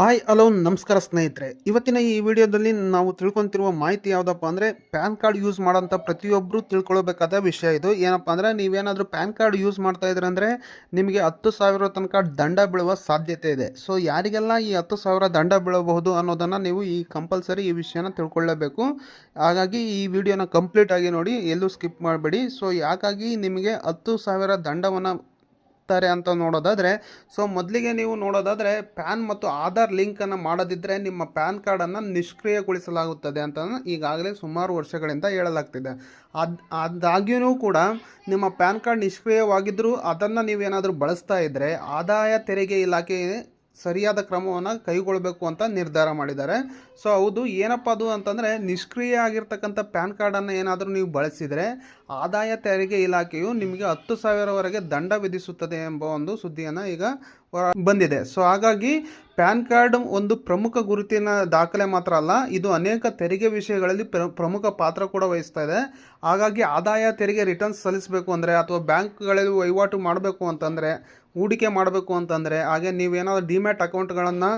Hi hello ನಮಸ್ಕಾರ ಸ್ನೇಹಿತರೆ. ಇವತ್ತಿನ ಈ ವಿಡಿಯೋದಲ್ಲಿ ನಾವು ತಿಳ್ಕೊತಿರುವ ಮಾಹಿತಿ ಯಾವುದಪ್ಪ ಅಂದರೆ ಪ್ಯಾನ್ ಕಾರ್ಡ್ ಯೂಸ್ ಮಾಡೋಂಥ ಪ್ರತಿಯೊಬ್ಬರು ತಿಳ್ಕೊಳ್ಬೇಕಾದ ವಿಷಯ ಇದು. ಏನಪ್ಪ ಅಂದರೆ ನೀವೇನಾದರೂ ಪ್ಯಾನ್ ಕಾರ್ಡ್ ಯೂಸ್ ಮಾಡ್ತಾ ಇದ್ರೆ ಅಂದರೆ ನಿಮಗೆ ಹತ್ತು ಸಾವಿರ ತನಕ ದಂಡ ಬೀಳುವ ಸಾಧ್ಯತೆ ಇದೆ. ಸೊ ಯಾರಿಗೆಲ್ಲ ಈ ಹತ್ತು ಸಾವಿರ ದಂಡ ಬೀಳಬಹುದು ಅನ್ನೋದನ್ನು ನೀವು ಈ ಕಂಪಲ್ಸರಿ ಈ ವಿಷಯನ ತಿಳ್ಕೊಳ್ಳೇಬೇಕು. ಹಾಗಾಗಿ ಈ ವಿಡಿಯೋನ ಕಂಪ್ಲೀಟ್ ಆಗಿ ನೋಡಿ, ಎಲ್ಲೂ ಸ್ಕಿಪ್ ಮಾಡಬೇಡಿ. ಸೊ ಯಾಕಾಗಿ ನಿಮಗೆ ಹತ್ತು ಸಾವಿರ ದಂಡವನ್ನು ತಾರೆ ಅಂತ ನೋಡೋದಾದರೆ ಸೊ ಮೊದಲಿಗೆ ನೀವು ನೋಡೋದಾದರೆ ಪ್ಯಾನ್ ಮತ್ತು ಆಧಾರ್ ಲಿಂಕನ್ನು ಮಾಡದಿದ್ದರೆ ನಿಮ್ಮ ಪ್ಯಾನ್ ಕಾರ್ಡನ್ನು ನಿಷ್ಕ್ರಿಯಗೊಳಿಸಲಾಗುತ್ತದೆ ಅಂತ ಈಗಾಗಲೇ ಸುಮಾರು ವರ್ಷಗಳಿಂದ ಹೇಳಲಾಗ್ತಿದೆ. ಅದು ಆದಾಗ್ಯೂ ಕೂಡ ನಿಮ್ಮ ಪ್ಯಾನ್ ಕಾರ್ಡ್ ನಿಷ್ಕ್ರಿಯವಾಗಿದ್ದರೂ ಅದನ್ನು ನೀವೇನಾದರೂ ಬಳಸ್ತಾ ಇದ್ದರೆ ಆದಾಯ ತೆರಿಗೆ ಇಲಾಖೆ ಸರಿಯಾದ ಕ್ರಮವನ್ನು ಕೈಗೊಳ್ಳಬೇಕು ಅಂತ ನಿರ್ಧಾರ ಮಾಡಿದ್ದಾರೆ. ಸೊ ಹೌದು, ಏನಪ್ಪ ಅದು ಅಂತಂದರೆ ನಿಷ್ಕ್ರಿಯ ಆಗಿರ್ತಕ್ಕಂಥ ಪ್ಯಾನ್ ಕಾರ್ಡನ್ನು ಏನಾದರೂ ನೀವು ಬಳಸಿದರೆ ಆದಾಯ ತೆರಿಗೆ ಇಲಾಖೆಯು ನಿಮಗೆ ಹತ್ತು ಸಾವಿರವರೆಗೆ ದಂಡ ವಿಧಿಸುತ್ತದೆ ಎಂಬ ಒಂದು ಸುದ್ದಿಯನ್ನು ಈಗ ಬಂದಿದೆ. ಸೊ ಹಾಗಾಗಿ ಪ್ಯಾನ್ ಕಾರ್ಡ್ ಒಂದು ಪ್ರಮುಖ ಗುರುತಿನ ದಾಖಲೆ ಮಾತ್ರ ಅಲ್ಲ, ಇದು ಅನೇಕ ತೆರಿಗೆ ವಿಷಯಗಳಲ್ಲಿ ಪ್ರ- ಪ್ರಮುಖ ಪಾತ್ರ ಕೂಡ ವಹಿಸ್ತಾ ಇದೆ. ಹಾಗಾಗಿ ಆದಾಯ ತೆರಿಗೆ ರಿಟರ್ನ್ಸ್ ಸಲ್ಲಿಸಬೇಕು ಅಂದರೆ ಅಥವಾ ಬ್ಯಾಂಕ್ಗಳಲ್ಲಿ ವಹಿವಾಟು ಮಾಡಬೇಕು ಅಂತಂದರೆ, ಹೂಡಿಕೆ ಮಾಡಬೇಕು ಅಂತಂದರೆ, ಹಾಗೆ ನೀವೇನಾದರೂ ಡಿಮ್ಯಾಟ್ ಅಕೌಂಟ್ಗಳನ್ನು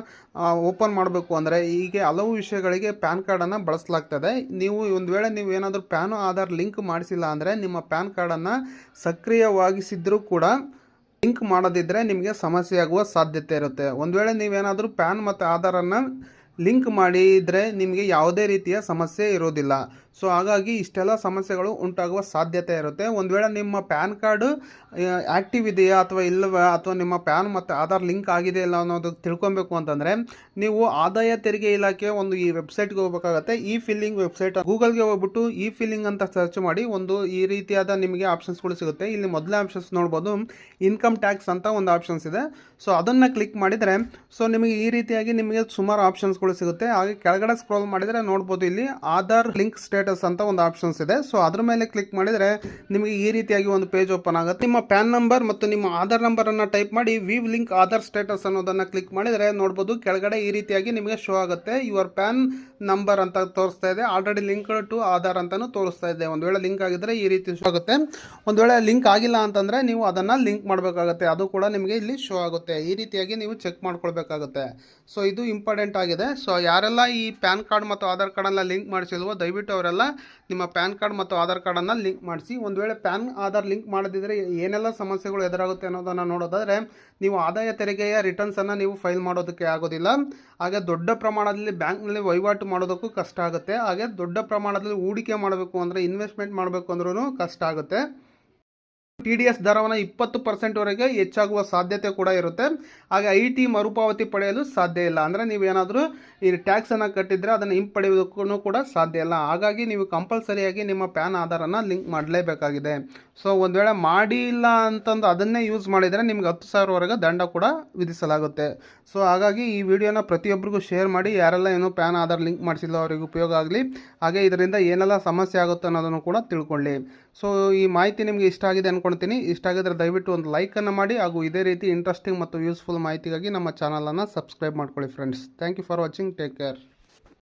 ಓಪನ್ ಮಾಡಬೇಕು ಅಂದರೆ ಹೀಗೆ ಹಲವು ವಿಷಯಗಳಿಗೆ ಪ್ಯಾನ್ ಕಾರ್ಡನ್ನು ಬಳಸಲಾಗ್ತದೆ. ನೀವು ಒಂದು ವೇಳೆ ನೀವು ಏನಾದರೂ ಪ್ಯಾನ್ ಆಧಾರ್ ಲಿಂಕ್ ಮಾಡಿಸಿಲ್ಲ ಅಂದರೆ ನಿಮ್ಮ ಪ್ಯಾನ್ ಕಾರ್ಡನ್ನು ಸಕ್ರಿಯವಾಗಿಸಿದ್ರೂ ಕೂಡ ಲಿಂಕ್ ಮಾಡದಿದ್ದರೆ ನಿಮಗೆ ಸಮಸ್ಯೆ ಆಗುವ ಸಾಧ್ಯತೆ ಇರುತ್ತೆ. ಒಂದು ವೇಳೆ ನೀವೇನಾದರೂ ಪ್ಯಾನ್ ಮತ್ತು ಆಧಾರನ್ನು ಲಿಂಕ್ ಮಾಡಿದರೆ ನಿಮಗೆ ಯಾವುದೇ ರೀತಿಯ ಸಮಸ್ಯೆ ಇರೋದಿಲ್ಲ. ಸೊ ಹಾಗಾಗಿ ಇಷ್ಟೆಲ್ಲ ಸಮಸ್ಯೆಗಳು ಉಂಟಾಗುವ ಸಾಧ್ಯತೆ ಇರುತ್ತೆ. ಒಂದು ವೇಳೆ ನಿಮ್ಮ ಪ್ಯಾನ್ ಕಾರ್ಡು ಆ್ಯಕ್ಟಿವ್ ಇದೆಯಾ ಅಥವಾ ಇಲ್ಲವಾ ಅಥವಾ ನಿಮ್ಮ ಪ್ಯಾನ್ ಮತ್ತು ಆಧಾರ್ ಲಿಂಕ್ ಆಗಿದೆ ಇಲ್ಲ ಅನ್ನೋದು ತಿಳ್ಕೊಬೇಕು ಅಂತಂದರೆ ನೀವು ಆದಾಯ ತೆರಿಗೆ ಇಲಾಖೆ ಒಂದು ಈ ವೆಬ್ಸೈಟ್ಗೆ ಹೋಗಬೇಕಾಗತ್ತೆ. ಈ ಫಿಲ್ಲಿಂಗ್ ವೆಬ್ಸೈಟ್ ಗೂಗಲ್ಗೆ ಹೋಗ್ಬಿಟ್ಟು ಈ ಫಿಲ್ಲಿಂಗ್ ಅಂತ ಸರ್ಚ್ ಮಾಡಿ ಒಂದು ಈ ರೀತಿಯಾದ ನಿಮಗೆ ಆಪ್ಷನ್ಸ್ಗಳು ಸಿಗುತ್ತೆ. ಇಲ್ಲಿ ಮೊದಲನೇ ಆಪ್ಷನ್ಸ್ ನೋಡ್ಬೋದು. ಇನ್ಕಮ್ ಟ್ಯಾಕ್ಸ್ ಅಂತ ಒಂದು ಆಪ್ಷನ್ಸ್ ಇದೆ. ಸೊ ಅದನ್ನು ಕ್ಲಿಕ್ ಮಾಡಿದರೆ ಸೊ ನಿಮಗೆ ಈ ರೀತಿಯಾಗಿ ನಿಮಗೆ ಸುಮಾರು ಆಪ್ಷನ್ಸ್ಗಳು ಸಿಗುತ್ತೆ. ಹಾಗೆ ಕೆಳಗಡೆ ಸ್ಕ್ರೋಲ್ ಮಾಡಿದರೆ ನೋಡ್ಬೋದು ಇಲ್ಲಿ ಆಧಾರ್ ಲಿಂಕ್ ಸ್ಟೇಟಸ್ ಅಂತ ಒಂದು ಆಪ್ಷನ್ಸ್ ಇದೆ. ಸೊ ಅದ್ರ ಮೇಲೆ ಕ್ಲಿಕ್ ಮಾಡಿದರೆ ನಿಮಗೆ ಈ ರೀತಿಯಾಗಿ ಒಂದು ಪೇಜ್ ಓಪನ್ ಆಗುತ್ತೆ. ನಿಮ್ಮ ಪ್ಯಾನ್ ನಂಬರ್ ಮತ್ತು ನಿಮ್ಮ ಆಧಾರ್ ನಂಬರನ್ನು ಟೈಪ್ ಮಾಡಿ ವಿವ್ ಲಿಂಕ್ ಆಧಾರ್ ಸ್ಟೇಟಸ್ ಅನ್ನೋದನ್ನು ಕ್ಲಿಕ್ ಮಾಡಿದರೆ ನೋಡ್ಬೋದು ಕೆಳಗಡೆ ಈ ರೀತಿಯಾಗಿ ನಿಮಗೆ ಶೋ ಆಗುತ್ತೆ. ಯುವರ್ ಪ್ಯಾನ್ ನಂಬರ್ ಅಂತ ತೋರಿಸ್ತಾ ಇದೆ. ಆಲ್ರೆಡಿ ಲಿಂಕ್ ಟು ಆಧಾರ್ ಅಂತಾನು ತೋರಿಸ್ತಾ ಇದೆ. ಒಂದು ವೇಳೆ ಲಿಂಕ್ ಆಗಿದ್ರೆ ಈ ರೀತಿ ಶೋ ಆಗುತ್ತೆ. ಒಂದು ವೇಳೆ ಲಿಂಕ್ ಆಗಿಲ್ಲ ಅಂತಂದರೆ ನೀವು ಅದನ್ನು ಲಿಂಕ್ ಮಾಡಬೇಕಾಗುತ್ತೆ. ಅದು ಕೂಡ ನಿಮಗೆ ಇಲ್ಲಿ ಶೋ ಆಗುತ್ತೆ. ಈ ರೀತಿಯಾಗಿ ನೀವು ಚೆಕ್ ಮಾಡ್ಕೊಳ್ಬೇಕಾಗುತ್ತೆ. ಸೊ ಇದು ಇಂಪಾರ್ಟೆಂಟ್ ಆಗಿದೆ. ಸೊ ಯಾರೆಲ್ಲ ಈ ಪ್ಯಾನ್ ಕಾರ್ಡ್ ಮತ್ತು ಆಧಾರ್ ಕಾರ್ಡನ್ನು ಲಿಂಕ್ ಮಾಡಿಸಿಲ್ವೋ, ದಯವಿಟ್ಟು ಅವರೆಲ್ಲ ನಿಮ್ಮ ಪ್ಯಾನ್ ಕಾರ್ಡ್ ಮತ್ತು ಆಧಾರ್ ಕಾರ್ಡನ್ನು ಲಿಂಕ್ ಮಾಡಿಸಿ. ಒಂದು ವೇಳೆ ಪ್ಯಾನ್, ಆಧಾರ್ ಲಿಂಕ್ ಮಾಡದಿದ್ದರೆ ಏನೆಲ್ಲ ಸಮಸ್ಯೆಗಳು ಎದುರಾಗುತ್ತೆ ಅನ್ನೋದನ್ನು ನೋಡೋದಾದರೆ, ನೀವು ಆದಾಯ ತೆರಿಗೆಯ ರಿಟರ್ನ್ಸನ್ನು ನೀವು ಫೈಲ್ ಮಾಡೋದಕ್ಕೆ ಆಗೋದಿಲ್ಲ. ಹಾಗೆ ದೊಡ್ಡ ಪ್ರಮಾಣದಲ್ಲಿ ಬ್ಯಾಂಕ್ನಲ್ಲಿ ವಹಿವಾಟು ಮಾಡೋದಕ್ಕೂ ಕಷ್ಟ ಆಗುತ್ತೆ. ಹಾಗೆ ದೊಡ್ಡ ಪ್ರಮಾಣದಲ್ಲಿ ಹೂಡಿಕೆ ಮಾಡಬೇಕು ಅಂದರೆ ಇನ್ವೆಸ್ಟ್ಮೆಂಟ್ ಮಾಡಬೇಕು ಅಂದ್ರೂ ಕಷ್ಟ ಆಗುತ್ತೆ. ಟಿ ಡಿ ಎಸ್ ದರವನ್ನು ಇಪ್ಪತ್ತು ಪರ್ಸೆಂಟ್ವರೆಗೆ ಹೆಚ್ಚಾಗುವ ಸಾಧ್ಯತೆ ಕೂಡ ಇರುತ್ತೆ. ಹಾಗೆ ಐ ಟಿ ಮರುಪಾವತಿ ಪಡೆಯಲು ಸಾಧ್ಯ ಇಲ್ಲ. ಅಂದರೆ ನೀವೇನಾದರೂ ಈ ಟ್ಯಾಕ್ಸನ್ನು ಕಟ್ಟಿದರೆ ಅದನ್ನು ಹಿಂಪಡೆಯೋದಕ್ಕೂ ಕೂಡ ಸಾಧ್ಯ ಇಲ್ಲ. ಹಾಗಾಗಿ ನೀವು ಕಂಪಲ್ಸರಿಯಾಗಿ ನಿಮ್ಮ ಪ್ಯಾನ್ ಆಧಾರನ್ನು ಲಿಂಕ್ ಮಾಡಲೇಬೇಕಾಗಿದೆ. ಸೊ ಒಂದು ವೇಳೆ ಮಾಡಿಲ್ಲ ಅಂತಂದು ಅದನ್ನೇ ಯೂಸ್ ಮಾಡಿದರೆ ನಿಮ್ಗೆ ಹತ್ತು ಸಾವಿರವರೆಗೆ ದಂಡ ಕೂಡ ವಿಧಿಸಲಾಗುತ್ತೆ. ಸೊ ಹಾಗಾಗಿ ಈ ವಿಡಿಯೋನ ಪ್ರತಿಯೊಬ್ಬರಿಗೂ ಶೇರ್ ಮಾಡಿ, ಯಾರೆಲ್ಲ ಏನೋ ಪ್ಯಾನ್ ಆಧಾರ್ ಲಿಂಕ್ ಮಾಡಿಸಿಲ್ಲ ಅವರಿಗೆ ಉಪಯೋಗ ಆಗಲಿ, ಹಾಗೆ ಇದರಿಂದ ಏನೆಲ್ಲ ಸಮಸ್ಯೆ ಆಗುತ್ತೆ ಅನ್ನೋದನ್ನು ಕೂಡ ತಿಳ್ಕೊಳ್ಳಿ. ಸೊ ಈ ಮಾಹಿತಿ ನಿಮಗೆ ಇಷ್ಟ ಆಗಿದೆ ಅಂದ್ಕೊಳ್ತೀನಿ ಇಷ್ಟ ಆಗಿದ್ರೆ ದಯವಿಟ್ಟು ಒಂದು ಲೈಕನ್ನು ಮಾಡಿ ಹಾಗೂ ಇದೇ ರೀತಿ ಇಂಟ್ರೆಸ್ಟಿಂಗ್ ಮತ್ತು ಯೂಸ್ಫುಲ್ ಮಾಹಿತಿಗಾಗಿ ನಮ್ಮ ಚಾನಲನ್ನು ಸಬ್ಸ್ಕ್ರೈಬ್ ಮಾಡ್ಕೊಳ್ಳಿ friends thank you for watching take care